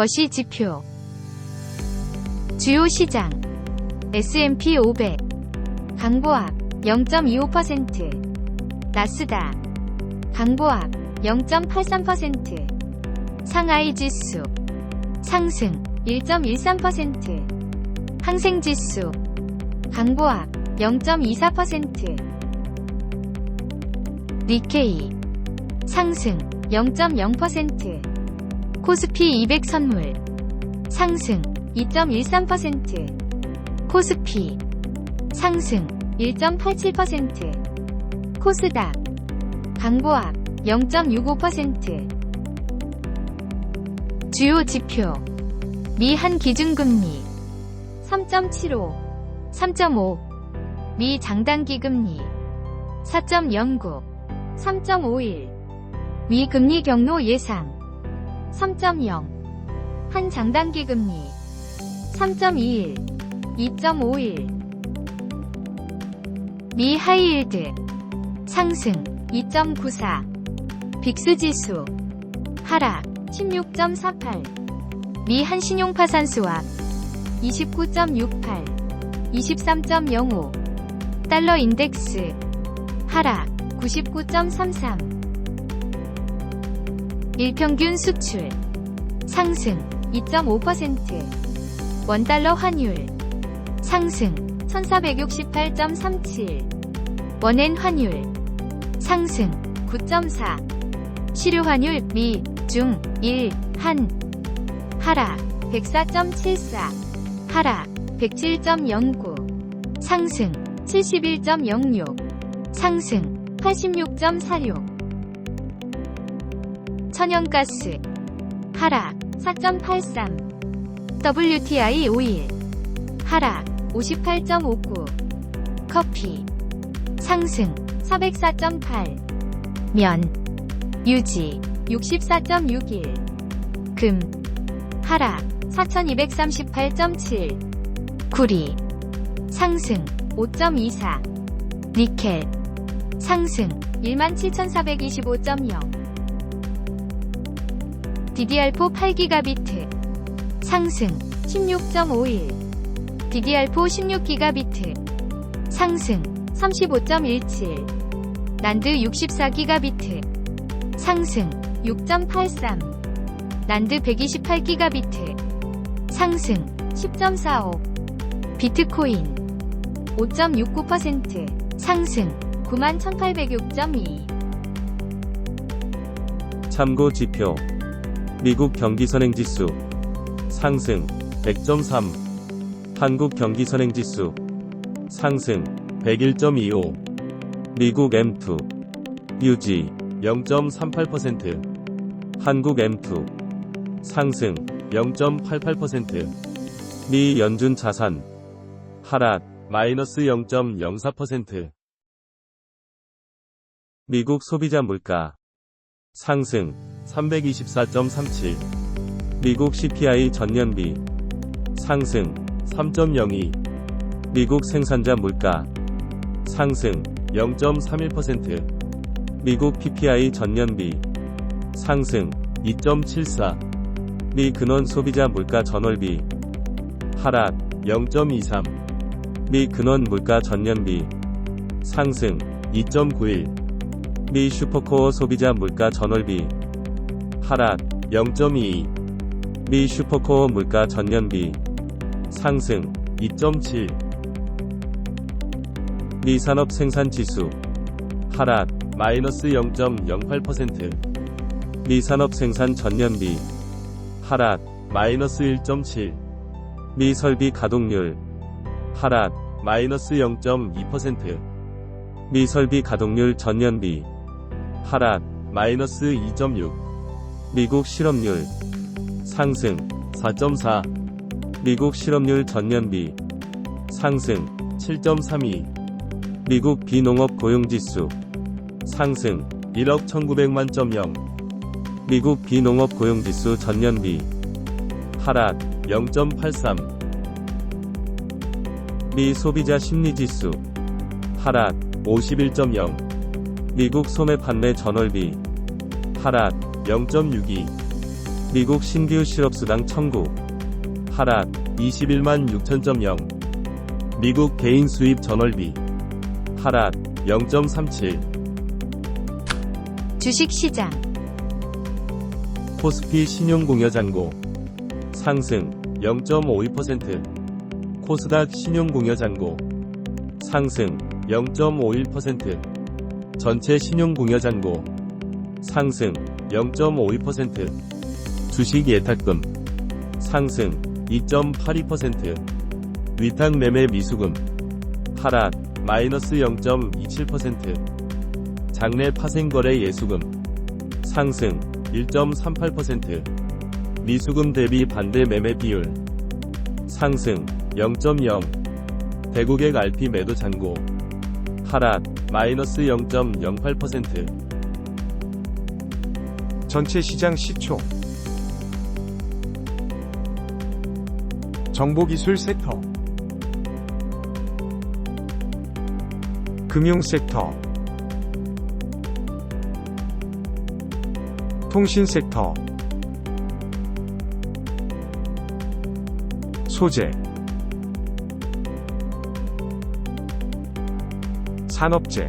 거시 지표. 주요 시장. S&P 500 강보합 0.25% 나스닥. 강보합 0.83% 상하이 지수. 상승 1.13% 항생 지수. 강보합 0.24% 니케이. 상승 0.0% 코스피 200 선물. 상승 2.13% 코스피 상승 1.87% 코스닥 강보합 0.65% 주요 지표. 미 한 기준금리 3.75 3.5 미 장단기 금리 4.09 3.51미 금리 경로 예상 3.0 한 장단기 금리. 3.21 2.51 미 하이일드. 상승. 2.94 빅스 지수. 하락. 16.48 미 한신용 파산 수합 29.68 23.05 달러 인덱스. 하락. 99.33 일평균 수출 상승 2.5% 원달러 환율 상승 1468.37 원엔 환율 상승 9.4 시료 환율 미, 중, 일, 한 하락 104.74 하락 107.09 상승 71.06 상승 86.46 천연가스 하락 4.83 WTI 오일 하락 58.59 커피 상승 404.8면 유지 64.61금 하락 4238.7 구리 상승 5.24 니켈 상승 17,425.0 DDR4 8기가비트. 상승. 16.51 DDR4 16기가비트. 상승. 35.17 난드 64기가비트. 상승. 6.83 난드 128기가비트. 상승. 10.45 비트코인. 5.69% 상승. 91,806.2 참고 지표 미국 경기선행지수 상승 100.3 한국 경기선행지수 상승 101.25 미국 M2 유지 0.38% 한국 M2 상승 0.88%미 연준 자산 하락 마이너스 0.04% 미국 소비자 물가 상승 324.37 미국 CPI 전년비 상승 3.02 미국 생산자 물가 상승 0.31% 미국 PPI 전년비 상승 2.74 미 근원 소비자 물가 전월비 하락 0.23 미 근원 물가 전년비 상승 2.91 미 슈퍼코어 소비자 물가 전월비 하락 0.22. 미 슈퍼코어 물가 전년비 상승 2.7. 미 산업 생산 지수 하락 마이너스 0.08%. 미 산업 생산 전년비 하락 마이너스 1.7. 미 설비 가동률 하락 마이너스 0.2%. 미 설비 가동률 전년비 하락 마이너스 2.6 미국 실업률 상승 4.4 미국 실업률 전년비 상승 7.32 미국 비농업 고용지수 상승 1억 1900만 점0 미국 비농업 고용지수 전년비 하락 0.83 미 소비자 심리지수 하락 51.0 미국 소매 판매 전월비 하락 0.62 미국 신규 실업수당 청구. 하락 21만 6천점0. 미국 개인 수입 전월비. 하락 0.37. 주식시장, 코스피 신용공여잔고. 상승 0.51%. 코스닥 신용공여잔고. 상승 0.51%. 전체 신용공여잔고. 상승 0.52%. 주식 예탁금. 상승 2.82%. 위탁 매매 미수금. 하락 마이너스 0.27%. 장내 파생거래 예수금. 상승 1.38%. 미수금 대비 반대 매매 비율. 상승 0.0. 대국액 RP 매도 잔고. 하락 마이너스 0.08%. 전체 시장 시초 정보기술 섹터 금융 섹터 통신 섹터 소재 산업재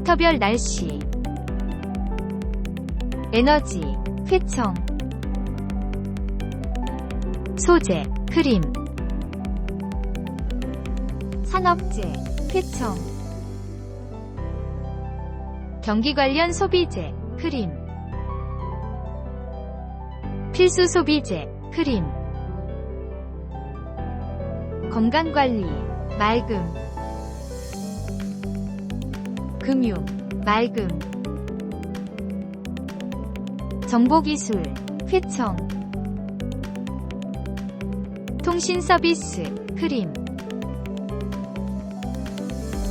섹터별 날씨, 에너지, 회청, 소재, 크림, 산업재, 회청, 경기 관련 소비재, 크림, 필수 소비재, 크림, 건강관리, 맑음, 금융, 맑음, 정보기술, 회청, 통신 서비스, 크림,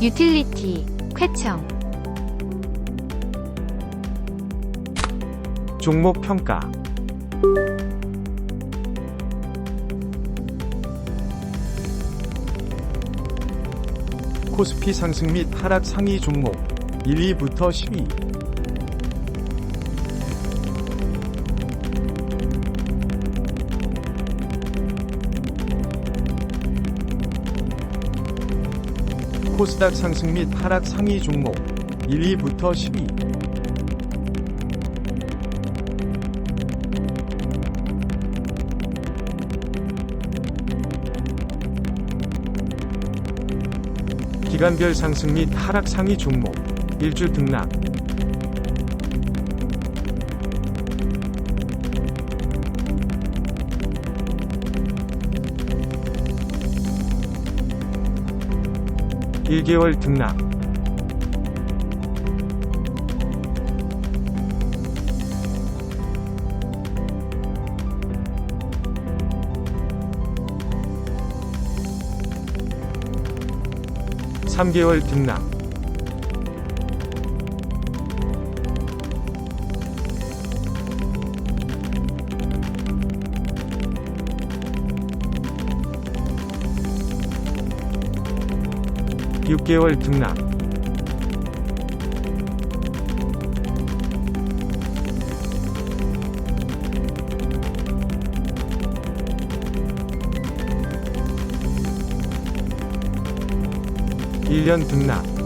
유틸리티, 쾌청, 종목 평가. 코스피 상승 및 하락 상위 종목 1위부터 10위 코스닥 상승 및 하락 상위 종목 1위부터 10위 기간별 상승 및 하락 상위 종목 1주 등락. 일개월 등락. 삼개월 등락 6개월 등락. (1년) 등락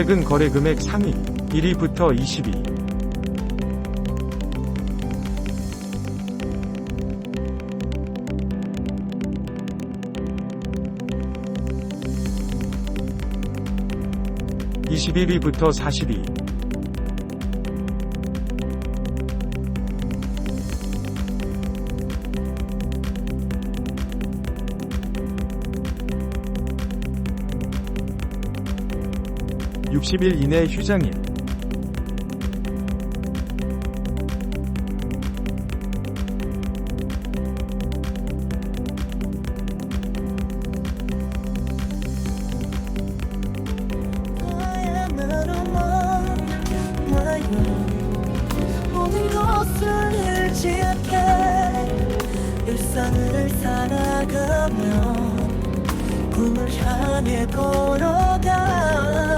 최근 거래 금액 상위 1위부터 20위. (21위부터 40 (60일) 이내 휴장일. 꿈을 향해 걸어가